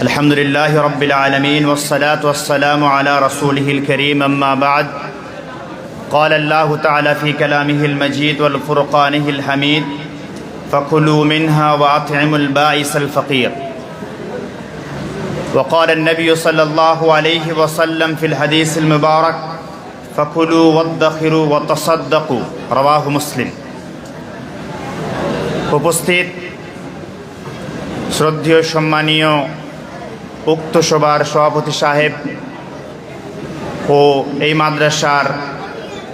الحمد لله رب العالمين والصلاة والسلام على رسوله الكريم أما بعد قال الله تعالى في كلامه المجيد والفرقانه الحميد فكلوا منها وأطعموا البائس الفقير وقال النبي صلى الله عليه وسلم في الحديث المبارك فكلوا وادخروا وتصدقوا رواه مسلم উপস্থিত শ্রদ্ধেয় সম্মানীয় উক্ত সভার সভাপতি সাহেব ও এই মাদ্রাসার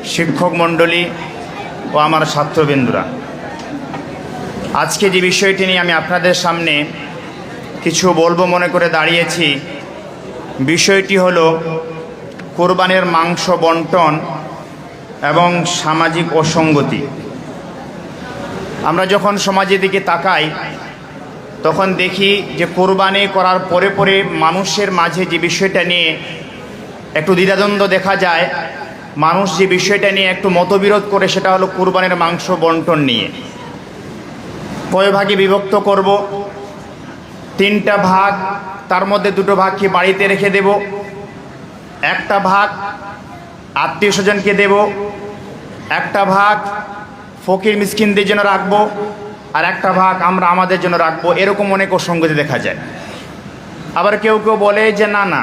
শিক্ষক মণ্ডলী ও আমার ছাত্রবৃন্দুরা। আজকে যে বিষয়টি নিয়ে আমি আপনাদের সামনে কিছু বলব মনে করে দাঁড়িয়েছি, বিষয়টি হলো কোরবানের মাংস বন্টন এবং সামাজিক অসঙ্গতি। আমরা যখন সমাজের দিকে তাকাই তখন দেখি যে কোরবানি করার পরে পরে মানুষের মাঝে যে বিষয়টা নিয়ে একটু দ্বিধাদ্বন্দ্ব দেখা যায়, মানুষ যে বিষয়টা নিয়ে একটু মতবিরোধ করে সেটা হলো কোরবানির মাংস বন্টন নিয়ে। কয় ভাগে বিভক্ত করব? তিনটা ভাগ, তার মধ্যে দুটো ভাগ কি বাড়িতে রেখে দেব? একটা ভাগ আত্মীয় স্বজনকে দেব, একটা ভাগ ফকির মিসকিনদের জন্য রাখব আর একটা ভাগ আমরা আমাদের জন্য রাখব, এরকম অনেক অসঙ্গতি দেখা যায়। আবার কেউ কেউ বলে যে, না না,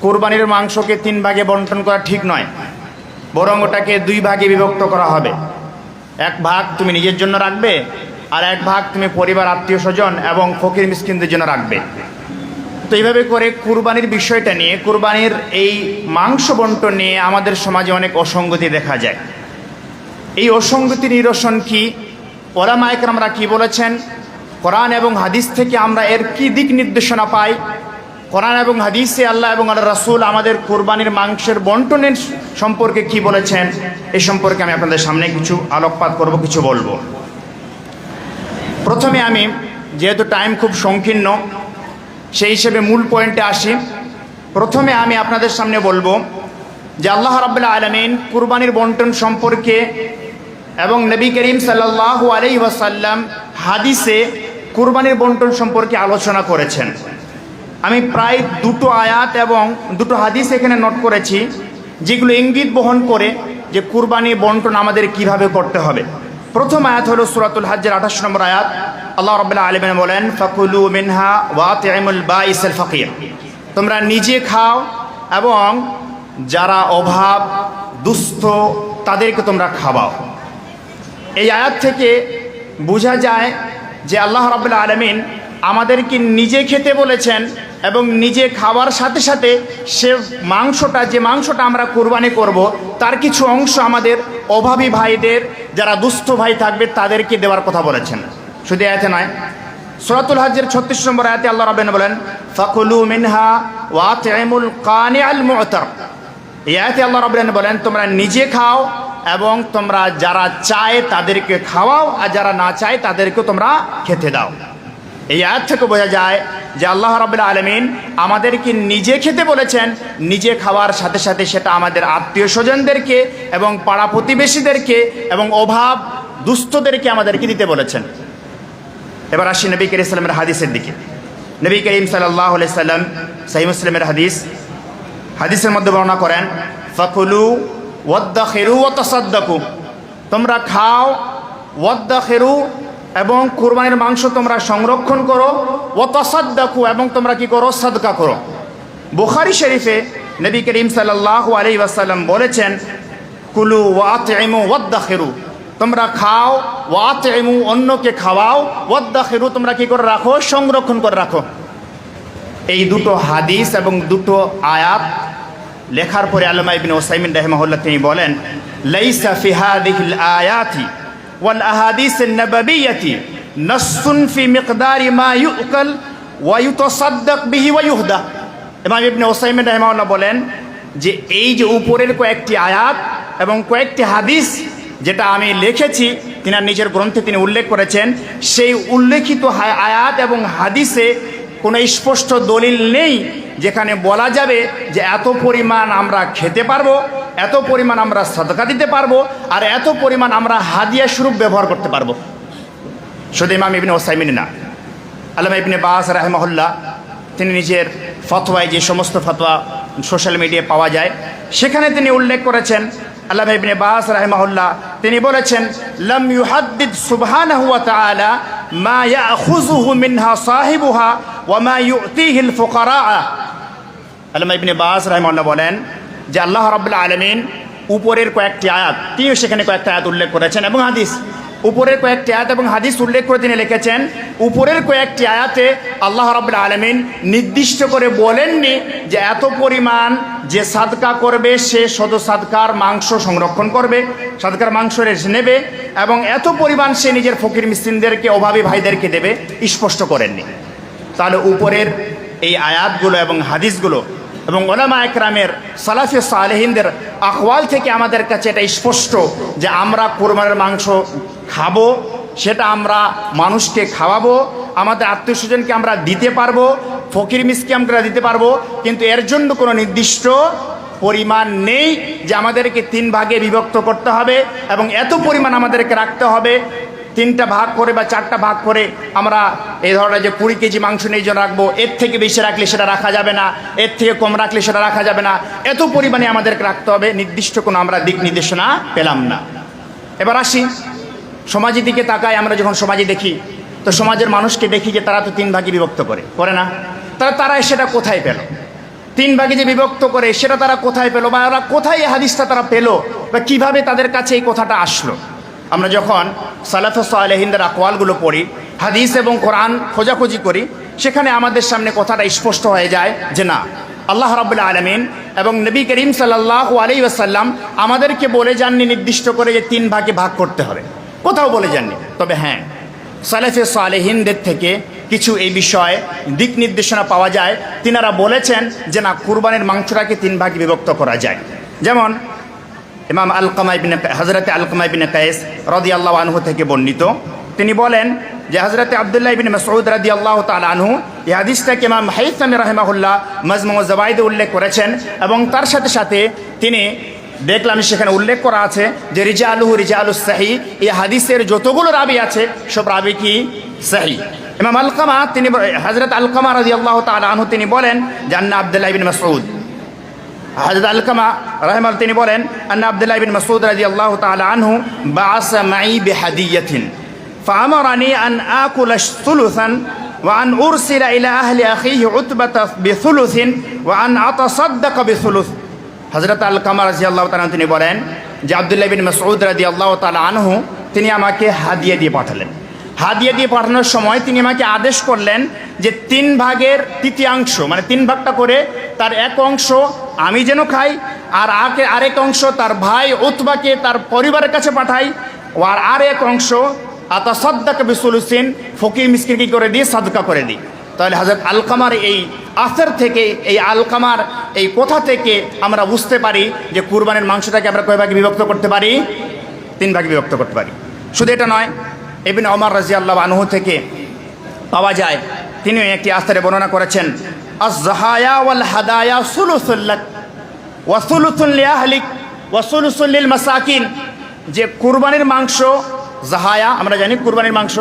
কোরবানির মাংসকে তিন ভাগে বন্টন করা ঠিক নয়। বরং ওটাকে দুই ভাগে বিভক্ত করা হবে। এক ভাগ তুমি নিজের জন্য রাখবে, আর এক ভাগ তুমি পরিবার, আত্মীয় স্বজন এবং ফকির মিসকিনদের জন্য রাখবে। তো এইভাবে করে কুরবানির বিষয়টা নিয়ে, কুরবানির এই মাংস বন্টন নিয়ে আমাদের সমাজে অনেক অসঙ্গতি দেখা যায়। এই অসঙ্গতি নিরসন কি? ওরামায়কর আমরা কি বলেছেন? কোরআন এবং হাদিস থেকে আমরা এর কি দিক নির্দেশনা পাই? কোরআন এবং হাদিসে আল্লাহ এবং আল্লাহ রাসুল আমাদের কোরবানির মাংসের বন্টনের সম্পর্কে কি বলেছেন? এ সম্পর্কে আমি আপনাদের সামনে কিছু আলোকপাত করব, কিছু বলব। প্রথমে আমি, যেহেতু টাইম খুব সংকীর্ণ, সেই হিসেবে মূল পয়েন্টে আসি। প্রথমে আমি আপনাদের সামনে বলব যে আল্লাহ রাবুল্লাহ আলমিন কুরবানির বন্টন সম্পর্কে এবং নবী করিম সাল্লাহ আলি ওয়াসাল্লাম হাদিসে কুরবানির বন্টন সম্পর্কে আলোচনা করেছেন। আমি প্রায় দুটো আয়াত এবং দুটো হাদিস এখানে নোট করেছি, যেগুলো ইঙ্গিত বহন করে যে কুরবানি বন্টন আমাদের কীভাবে করতে হবে। প্রথম আয়াত হলো সুরাতুল হাজ্জের আঠাশ নম্বর আয়াত। আল্লাহ রবাহ আলমিন বলেন, ফকুলু মিনহা ওয়াতিমুল বা ইসেল ফকির। তোমরা নিজে খাও এবং যারা অভাব, দুস্থ, তাদেরকে তোমরা খাওয়াও। এই আয়াত থেকে বোঝা যায় যে আল্লাহ রাবুল্লাহ আলমিন আমাদেরকে নিজে খেতে বলেছেন এবং নিজে খাওয়ার সাথে সাথে সে মাংসটা, যে মাংসটা আমরা কোরবানি করব, তার কিছু অংশ আমাদের অভাবী ভাইদের, যারা দুস্থ ভাই থাকবে, তাদেরকে দেওয়ার কথা বলেছেন। শুধু আয়াতে নয়, সরাতুল হাজের ছত্রিশ নম্বর আয়াতে আল্লাহ রাবেন বলেন, ফাকুলু মিনহা ওয়াতিমুল কানে আল মুতার। এই আয়াতে আল্লাহ রাবেন বলেন, তোমরা নিজে খাও এবং তোমরা যারা চায় তাদেরকে খাওয়াও, আর যারা না চায় তাদেরকে তোমরা খেতে দাও। এই আয়াত থেকে বোঝা যায় যে আল্লাহ রাবুল্লাহ আলমিন আমাদেরকে নিজে খেতে বলেছেন, নিজে খাওয়ার সাথে সাথে সেটা আমাদের আত্মীয় স্বজনদেরকে এবং পাড়া প্রতিবেশীদেরকে এবং অভাব দুস্থদেরকে আমাদেরকে দিতে বলেছেন। এবার আসি নবী করিম সাল্লামের হাদিসের দিকে। নবী করিম সাল্লাহ সাল্লাম সাহি মুসলিমের হাদিস, হাদিসের মধ্যে বর্ণনা করেন, ফকুলু ওয়াদ্দা খেরু ও তসাদ্দাকু। তোমরা খাও ওয়াদ্দা খেরু এবং কোরবানির মাংস তোমরা সংরক্ষণ করো ও তসাদ্দাকু, এবং তোমরা কি করো? সাদকা করো। বুখারি শরীফে নবী করিম সাল্লাহ আলি ওয়াসাল্লাম বলেছেন, কুলু ওয়াত এমু ওয়াদ্দা খেরু তোমরা খাও ওয়াত এমু অন্যকে খাওয়াও ওয়াদ্দা খেরু তোমরা কি করে রাখো? সংরক্ষণ করে রাখো। এই দুটো হাদিস এবং দুটো আয়াত লেখার পরে আলমা ইবিন ওসাইমিন রহমহল্লা তিনি বলেন রহমহল্লা বলেন যে এই যে উপরের কয়েকটি আয়াত এবং কয়েকটি হাদিস যেটা আমি লিখেছি, তিনার নিজের গ্রন্থে তিনি উল্লেখ করেছেন, সেই উল্লেখিত আয়াত এবং হাদিসে কোনো স্পষ্ট দলিল নেই যেখানে বলা যাবে যে এত পরিমাণ আমরা খেতে পারব, এত পরিমাণ আমরা সদকা দিতে পারব, আর এত পরিমাণ আমরা হাদিয়া স্বরূপ ব্যবহার করতে পারব। শুধু ইমাম ইবিন ওসাইমিন না, আলমা ইবিনে বাস রাহেমহল্লা তিনি নিজের ফতোয়ায় যে সমস্ত ফতোয়া সোশ্যাল মিডিয়ায় পাওয়া যায়, সেখানে তিনি উল্লেখ করেছেন আল্লাহ ইবনে বাস রাহিমাহুল্লাহ, তিনি বলেছেন, লাম ইউহাদ্দিদ সুবহানাহু ওয়া তাআলা মা ইয়াখুযুহু মিনহা সাহিবুহা ওয়া মা ইউতিহি আল ফুকারা আল্লামা ইবনে বাস রাহিমাল্লাহ বলেন যে আল্লাহ রাব্বুল আলামিন উপরের কয়েকটি আয়াত, তিনিও সেখানে কয়েকটা আয়াত উল্লেখ করেছেন এবং হাদিস। উপরের কয়েকটি আয়াত এবং হাদিস উল্লেখ করে তিনি লিখেছেন, উপরের কয়েকটি আয়াতে আল্লাহ রাব্বুল আলামিন নির্দিষ্ট করে বলেননি যে এত পরিমাণ যে সাদকা করবে, সে শত সাদকার মাংস সংরক্ষণ করবে, সাদকার মাংস নেবে এবং এত পরিমাণ সে নিজের ফকির মিসকিনদেরকে, অভাবী ভাইদেরকে দেবে, স্পষ্ট করেননি। তাহলে উপরের এই আয়াতগুলো এবং হাদিসগুলো এবং ওলামা একরামের সালাফি সালেহিনদের আখওয়াল থেকে আমাদের কাছে এটা স্পষ্ট যে আমরা কোরবানের মাংস খাব, সেটা আমরা মানুষকে খাওয়াবো, আমাদের আত্মীয়স্বজনকে আমরা দিতে পারব, ফকির মিসকে আমরা দিতে পারব, কিন্তু এর জন্য কোনো নির্দিষ্ট পরিমাণ নেই যে আমাদেরকে তিন ভাগে বিভক্ত করতে হবে এবং এত পরিমাণ আমাদেরকে রাখতে হবে। তিনটা ভাগ করে বা চারটা ভাগ করে আমরা এই ধরনের যে কুড়ি কেজি মাংস নিয়ে জন্য রাখব, এর থেকে বেশি রাখলে সেটা রাখা যাবে না, এর থেকে কম রাখলে সেটা রাখা যাবে না। এত পরিমাণে আমাদেরকে রাখতে হবে, নির্দিষ্ট কোনো আমরা দিক নির্দেশনা পেলাম না। এবার আসি সমাজের দিকে তাকায় আমরা যখন সমাজে দেখি, তো সমাজের মানুষকে দেখি যে তারা তো তিন ভাগে বিভক্ত করে করে না? তারা তারা সেটা কোথায় পেল? তিন ভাগে যে বিভক্ত করে, সেটা তারা কোথায় পেল? বা ওরা কোথায় এই হাদিসটা তারা পেল? বা কীভাবে তাদের কাছে এই কথাটা আসলো? আমরা যখন সালাফ সালেহিনদের আকওয়ালগুলো পড়ি, হাদিস এবং কোরআন খোঁজাখুঁজি করি, সেখানে আমাদের সামনে কথাটা স্পষ্ট হয়ে যায় যে না, আল্লাহ রাবুল্লাহ আলমিন এবং নবী করিম সাল্লাহ আলি আসাল্লাম আমাদেরকে বলে যাননি নির্দিষ্ট করে যে তিন ভাগে ভাগ করতে হবে। কোথাও বলে যাননি। তবে হ্যাঁ সালেফে সালেহিনদের থেকে কিছু এই বিষয়ে দিক নির্দেশনা পাওয়া যায়। তিনারা বলেছেন যে, না, কুরবানির মাংসটাকে তিন ভাগে বিভক্ত করা যায়। যেমন, ইমাম আলকামাই বিন হজরতে আলকামাই বিন কায়েস রদি আল্লাহ আনহু থেকে বর্ণিত। তিনি বলেন যে হজরতে আবদুল্লাহ বিন মসউদ রাদি আল্লাহ তাল এই হাদিসটাকে ইমাম হাইসামি রহমাহুল্লাহ মজমু জবাইদে উল্লেখ করেছেন এবং তার সাথে সাথে তিনি দেখলাম সেখানে উল্লেখ করা আছে যে রিজা আলুহু রিজা আলু সাহি এই হাদিসের যতগুলো রাবি আছে সব রাবি কি সাহি ইমাম আলকামা তিনি হজরত আলকামা রাজি আল্লাহ তাল আনহু তিনি বলেন জান্না আবদুল্লাহ বিন মসউদ হজরত আলকামা রহমান তিনি বলেন আন্না আবদুল্লাহ বিন মাসউদ রাদিয়াল্লাহু তাআলা আনহু বাআস মাই বিহাদিয়াতিন فأمرني أن آكل ثلثا وأن أرسل إلى أهل أخيه عتبة بثلث وأن أتصدق بثلث হজরত আলকামা রাজিয়াল্লাহু তাআলা তিনি বলেন যে আবদুল্লাহ বিন মাসউদ আল্লাহ তালা আনহু, তিনি আমাকে হাদিয়া দিয়ে পাঠালেন। হাদিয়া দিয়ে পাঠানোর সময় তিনি আমাকে আদেশ করলেন যে তিন ভাগের তৃতীয়াংশ মানে তিন ভাগটা করে তার এক অংশ আমি যেন খাই আর আগে আরেক অংশ তার ভাই উতবাকে তার পরিবারের কাছে পাঠাই আর আর এক অংশ আতা সদ্দাকে বিসুলুসিন, ফকির মিসকির কি করে দিয়ে সাদকা করে দিই। তাহলে হাজরত আলকামার এই আসার থেকে, এই আলকামার এই কথা থেকে আমরা বুঝতে পারি যে কুরবানের মাংসটাকে আমরা কয় ভাগে বিভক্ত করতে পারি? তিন ভাগে বিভক্ত করতে পারি। শুধু এটা নয় এবিন অমর রাজি আল্লাহ আনহু থেকে পাওয়া যায়, তিনিও একটি আস্তারে বর্ণনা করেছেন ওয়াল মাসাকিন যে কুরবানির মাংস, জাহায়া, আমরা জানি কুরবানির মাংস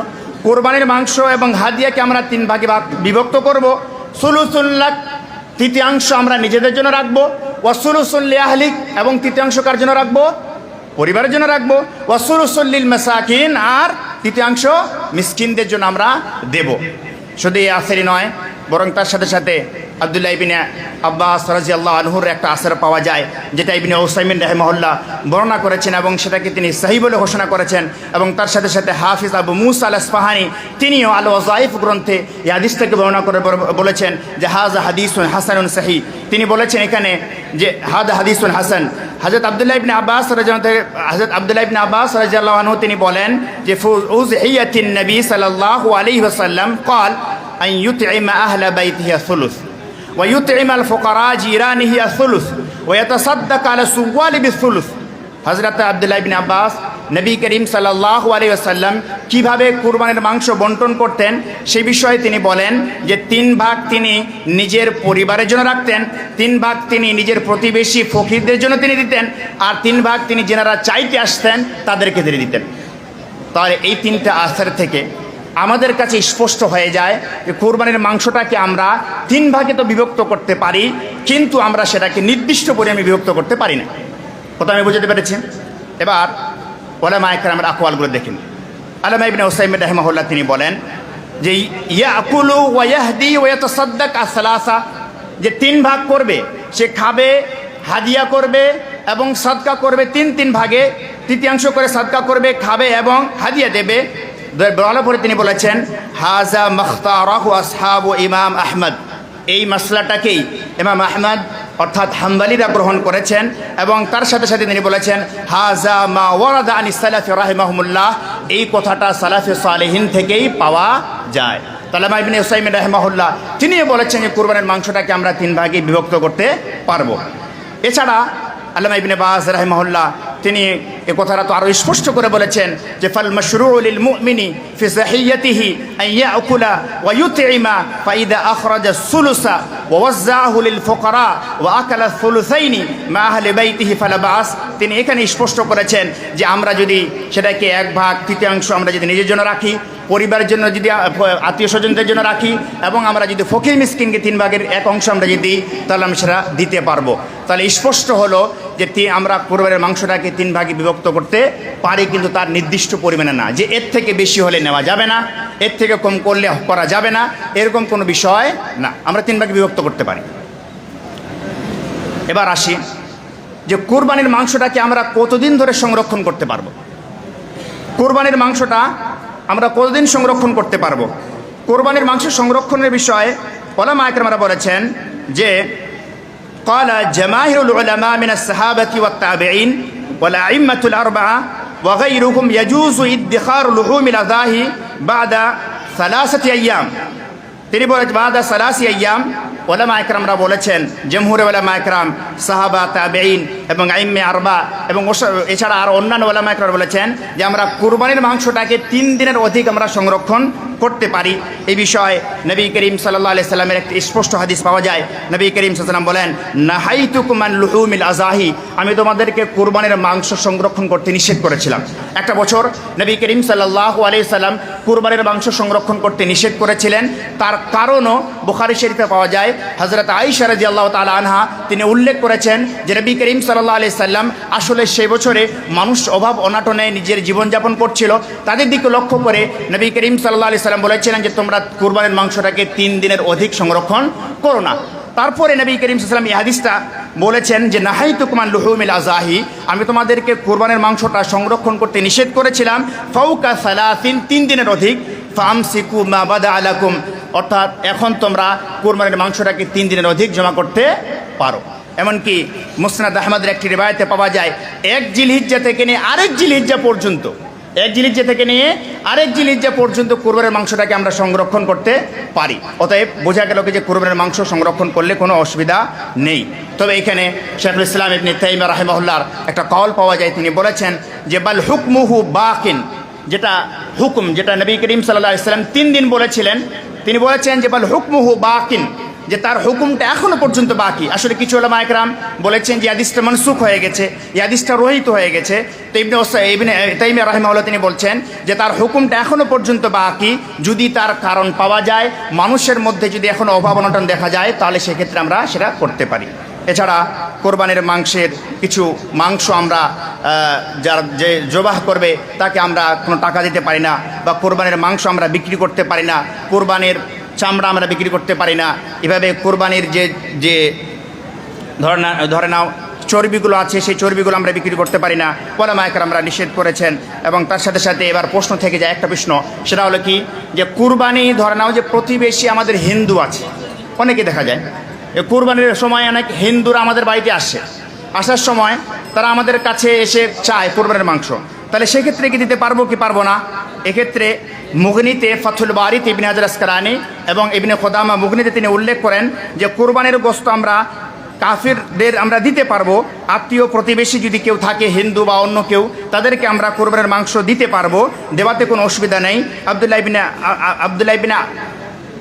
কুরবানির মাংস এবং হাদিয়াকে আমরা তিন ভাগে ভাগ বিভক্ত করব। সুলুসুল্লাক তৃতীয়াংশ আমরা নিজেদের জন্য রাখব। ওয়াসুলুসুল্লি আহলিক এবং তৃতীয়াংশ কার জন্য রাখব? পরিবারের জন্য রাখব। ওয়াসুলুসল্লিল মেসাকিন আর তৃতীয়াংশ মিসকিনদের জন্য আমরা দেব। শুধু এই আসেরই নয়, বরং তার সাথে সাথে আবদুল্লাহ ইবিনে আব্বাস রাজি আল্লাহ আনহুর একটা আসর পাওয়া যায় যেটা ইবিনে ওসাইমিন রাহেমহল্লা বর্ণনা করেছেন এবং সেটাকে তিনি সাহি বলে ঘোষণা করেছেন এবং তার সাথে সাথে হাফিজ আবু মুস আল আসফাহানি তিনিও আল ওয়াজাইফ গ্রন্থে এই হাদিস থেকে বর্ণনা করে বর- বলেছেন যে হাজ হাদিসুন হাসানুন সাহি তিনি বলেছেন এখানে যে হাদ হাদিসুন হাসান হজরত আবদুল্লাহ ইবনে আব্বাস রাজন থেকে হজরত আবদুল্লাহ ইবনে আব্বাস রাজিয়াল্লাহু আনহু তিনি বলেন যে ফুজ হিয়াতিন নবী সাল্লাল্লাহু আলাইহি ওয়াসাল্লাম قال أن يطعم أهل بيته ওয়ুতঈম আল ফুকারা জিরানিহি আসুলুস ওয়াতাসাদ্দাক আলা সুওয়ালি বিসুলুস হযরত আব্দুল্লাহ ইবনে আব্বাস নবী করিম সাল্লাল্লাহু আলাইহি ওয়াসাল্লাম কীভাবে কুরবানের মাংস বন্টন করতেন, সে বিষয়ে তিনি বলেন যে তিন ভাগ তিনি নিজের পরিবারের জন্য রাখতেন, তিন ভাগ তিনি নিজের প্রতিবেশী ফকিরদের জন্য তিনি দিতেন, আর তিন ভাগ তিনি যেনারা চাইতে আসতেন তাদেরকে তিনি দিতেন। তাহলে এই তিনটা আসার থেকে আমাদের কাছে স্পষ্ট হয়ে যায় যে কোরবানির মাংসটাকে আমরা তিন ভাগে তো বিভক্ত করতে পারি, কিন্তু আমরা সেটাকে নির্দিষ্ট পরিমাণে বিভক্ত করতে পারি না। কথা আমি বুঝতে পেরেছি? এবার ওলামা একরামের আকওয়ালগুলো দেখেন। আলামা ইবনে ওসাইম রাহিমাহুল্লাহ তিনি বলেন যে ইয়া ইয়াকুলু ওয়াহদি ওয়াতাসাদ্দাক আসলাসা যে তিন ভাগ করবে, সে খাবে, হাদিয়া করবে এবং সাদকা করবে, তিন তিন ভাগে। তৃতীয়াংশ করে সাদকা করবে, খাবে এবং হাদিয়া দেবে। বলার পরে তিনি বলেছেন, হাজা মখতারাহু ইমাম আহমদ। এই মশলাটাকেই ইমাম আহমদ অর্থাৎ হাম্বালিরা গ্রহণ করেছেন এবং তার সাথে সাথে তিনি বলেছেন, হাজা মা ওয়ারাদা আনি সালাফি রাহিমাহমুল্লাহ। এই কথাটা সালাফি সালেহিন থেকেই পাওয়া যায়। তালামা ইবিন উসাইম রাহমাহুল্লাহ, তিনিও বলেছেন যে কুরবানের মাংসটাকে আমরা তিন ভাগে বিভক্ত করতে পারব। এছাড়া আল্লামা ইবিনে বাজ রাহিমাহুল্লাহ তিনি এ কথাটা তো আরও স্পষ্ট করে বলেছেন যে, ফাল মশরুল মুমিনি ফি সাহিয়াতিহি আন ইয়াকুলা ওয়া ইউতইমা ফাইদা আখরাজা সুলুসা ওয়া ওয়াজ্জাহু লিল ফুকারা ওয়া আকালা সুলুসাইনি মা আহলি বাইতিহি ফালা বাস তিনি এখানে স্পষ্ট করেছেন যে, আমরা যদি সেটাকে এক ভাগ, তৃতীয়াংশ আমরা যদি নিজের জন্য রাখি, পরিবারের জন্য যদি আত্মীয় স্বজনদের জন্য রাখি, এবং আমরা যদি ফকির মিসকিনকে তিন ভাগের এক অংশ আমরা যদি দিই, তাহলে আমি সেটা দিতে পারব। তাহলে স্পষ্ট হলো যে আমরা কোরবানের মাংসটাকে তিন ভাগে বিভক্ত করতে পারি কিন্তু তার নির্দিষ্ট পরিমাণে না যে এর থেকে বেশি হলে নেওয়া যাবে না এর থেকে কম করলে করা যাবে না এরকম কোনো বিষয় না আমরা তিন ভাগে বিভক্ত করতে পারি এবার আসি যে কোরবানির মাংসটাকে আমরা কতদিন ধরে সংরক্ষণ করতে পারবো কোরবানির মাংসটা আমরা কতদিন সংরক্ষণ করতে পারবো কোরবানির মাংস সংরক্ষণের বিষয়ে ওলামা একরামরা বলেছেন যে قال جماهير العلماء من الصحابة والتابعين والأئمة الأربعة وغيرهم يجوز ادخار لحوم الأضاحي بعد ثلاثة أيام তিনি বলে বাদা সালাসি আয়াম ওলামা একরামরা বলেছেন জমহুরে ওলামা একরাম সাহাবা তাবেইন এবং আইম্মে আরবা এবং ওস- এছাড়া আর অন্যান্য ওলামা একরাম বলেছেন যে আমরা কুরবানির মাংসটাকে তিন দিনের অধিক আমরা সংরক্ষণ করতে পারি। এই বিষয়ে নবী করিম সাল্লাহ সাল্লামের একটি স্পষ্ট হাদিস পাওয়া যায়। নবী করিম সাল্লাম বলেন নাহাইতুকুমান লুহুমিল আজাহি আমি তোমাদেরকে কুরবানির মাংস সংরক্ষণ করতে নিষেধ করেছিলাম। একটা বছর নবী করিম সাল্লাহ আলি সাল্লাম কুরবানির মাংস সংরক্ষণ করতে নিষেধ করেছিলেন। তার কারণও বুখারি শরীফে পাওয়া যায় হজরত আইসা রাজি আল্লাহ তালা আনহা তিনি উল্লেখ করেছেন যে নবী করিম সাল্লাহ আলি সাল্লাম আসলে সেই বছরে মানুষ অভাব অনাটনে নিজের জীবনযাপন করছিল। তাদের দিকে লক্ষ্য করে নবী করিম সাল্লাহ আলি সাল্লাম বলেছিলেন যে তোমরা কুরবানির মাংসটাকে তিন দিনের অধিক সংরক্ষণ করো না। তারপরে নবী করিম সাল্লাম এই হাদিসটা বলেছেন যে নাহাই তুকমান লুহুমিল আজাহি আমি তোমাদেরকে কোরবানের মাংসটা সংরক্ষণ করতে নিষেধ করেছিলাম ফৌকা সালাসিন তিন দিনের অধিক, ফামসিকু মা বাদা আলাকুম অর্থাৎ এখন তোমরা কোরবানের মাংসটাকে তিন দিনের অধিক জমা করতে পারো। এমনকি মুসনাদ আহমদের একটি রেবায়তে পাওয়া যায়, এক জিলহিজ্জা থেকে নিয়ে আরেক জিলহিজ্জা পর্যন্ত। এক জিলিজ্জা থেকে নিয়ে আরেক জিলিজ্জা পর্যন্ত কোরবানের মাংসটাকে আমরা সংরক্ষণ করতে পারি। অতএব বোঝা গেল যে কোরবানের মাংস সংরক্ষণ করলে কোনো অসুবিধা নেই। তবে এখানে শেখুল ইসলাম ইবনে তাইমা রাহেমাহুল্লার একটা কল পাওয়া যায়। তিনি বলেছেন যে, বাল হুকমুহু বাকিন যেটা হুকুম, যেটা নবী করিম সাল্লাহ ইসলাম তিন দিন বলেছিলেন। তিনি বলেছেন যে, বাল হুকমুহু বাকিন যে তার হুকুমটা এখনও পর্যন্ত বাকি। আসলে কিছু ওলামা একরাম বলেছেন যে ইয়াদিসটা মনসুখ হয়ে গেছে ইয়াদিসটা রোহিত হয়ে গেছে। তো ইবনে ইবনে তাইমিয়া রাহিমাহুল্লাহ তিনি বলছেন যে তার হুকুমটা এখনও পর্যন্ত বাকি, যদি তার কারণ পাওয়া যায়, মানুষের মধ্যে যদি এখনও অভাব অনটন দেখা যায়, তাহলে সেক্ষেত্রে আমরা সেটা করতে পারি। এছাড়া কোরবানের মাংসের কিছু মাংস আমরা যার যে জবাহ করবে, তাকে আমরা কোনো টাকা দিতে পারি না, বা কোরবানের মাংস আমরা বিক্রি করতে পারি না। কোরবানির চামড়া আমরা বিক্রি করতে পারি না। এভাবে কোরবানির যে যে ধরে না, ধরে নাও, চর্বিগুলো আছে, সেই চর্বিগুলো আমরা বিক্রি করতে পারি না। পরে মায়কার আমরা নিষেধ করেছেন এবং তার সাথে সাথে এবার প্রশ্ন থেকে যায় একটা প্রশ্ন। সেটা হলো কি? যে কুরবানি ধরে নাও যে প্রতিবেশী আমাদের হিন্দু আছে। অনেকে দেখা যায় কুরবানির সময় অনেক হিন্দুরা আমাদের বাড়িতে আসে। আসার সময় তারা আমাদের কাছে এসে চায় কোরবানির মাংস। তাহলে সেক্ষেত্রে কি দিতে পারব কি পারব না? এক্ষেত্রে মুগনিতে ফথুল বারিত ইবনে হাজার আসকারানি এবং ইবনে খোদামা মুগনিতে তিনি উল্লেখ করেন যে কোরবানের গোস্ত আমরা কাফিরদের আমরা দিতে পারব। আত্মীয় প্রতিবেশী যদি কেউ থাকে, হিন্দু বা অন্য কেউ, তাদেরকে আমরা কোরবানের মাংস দিতে পারব। দেওয়াতে কোনো অসুবিধা নেই। আবদুল্লাহ ইবিনা আবদুল্লাহ ইবিনা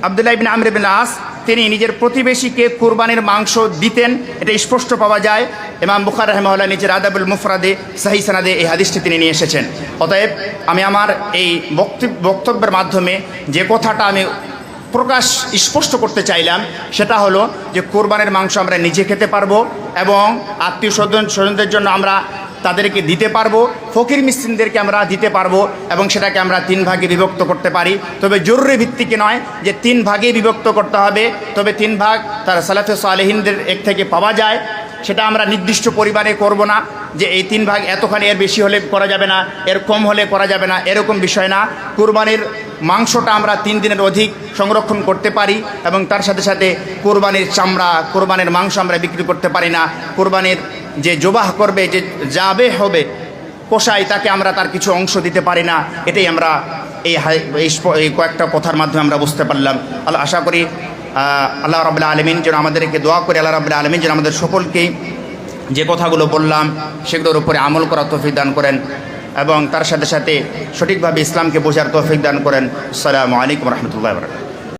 আবদুল্লাহ বিন আস তিনি নিজের প্রতিবেশীকে কুরবানির মাংস দিতেন। এটা স্পষ্ট পাওয়া যায়। ইমাম বুখার রহমল্লা নিজের আদাবুল মুফরাদে, সাহি সানাদে এই হাদিসটি তিনি নিয়ে এসেছেন। অতএব আমি আমার এই বক্তব্য, বক্তব্যের মাধ্যমে যে কথাটা আমি প্রকাশ স্পষ্ট করতে চাইলাম, সেটা হলো যে কোরবানের মাংস আমরা নিজে খেতে পারব এবং আত্মীয় স্বজন, স্বজনদের জন্য আমরা তাদেরকে দিতে পারব, ফকির মিসকিনদেরকে আমরা দিতে পারব এবং সেটাকে আমরা তিন ভাগে বিভক্ত করতে পারি। তবে জরুরি ভিত্তিকে নয় যে তিন ভাগে বিভক্ত করতে হবে, তবে তিন ভাগ তার সালাফে সালেহিনদের এক থেকে পাওয়া যায়। সেটা আমরা নির্দিষ্ট পরিবারে করব না যে এই তিন ভাগ এতখানি এর বেশি হলে করা যাবে না, এর কম হলে করা যাবে না, এরকম বিষয় না। কুরবানির মাংসটা আমরা তিন দিনের অধিক সংরক্ষণ করতে পারি এবং তার সাথে সাথে কোরবানির চামড়া, কোরবানির মাংস আমরা বিক্রি করতে পারি না। কোরবানির যে জবাহ করবে, যে যাবে হবে কষাই তাকে আমরা তার কিছু অংশ দিতে পারি না। এটাই আমরা এই এই কয়েকটা কথার মাধ্যমে আমরা বুঝতে পারলাম। আল্লাহ, আশা করি আল্লাহ রবাহ আলমিন যেন আমাদেরকে দোয়া করে, আল্লাহ রবাহ আলমিন যেন আমাদের সকলকেই যে কথাগুলো বললাম, সেগুলোর উপরে আমল করার তৌফিক দান করেন এবং তার সাথে সাথে সঠিকভাবে ইসলামকে বোঝার তৌফিক দান করেন। আসসালামু আলাইকুম রহমতুল্লাহ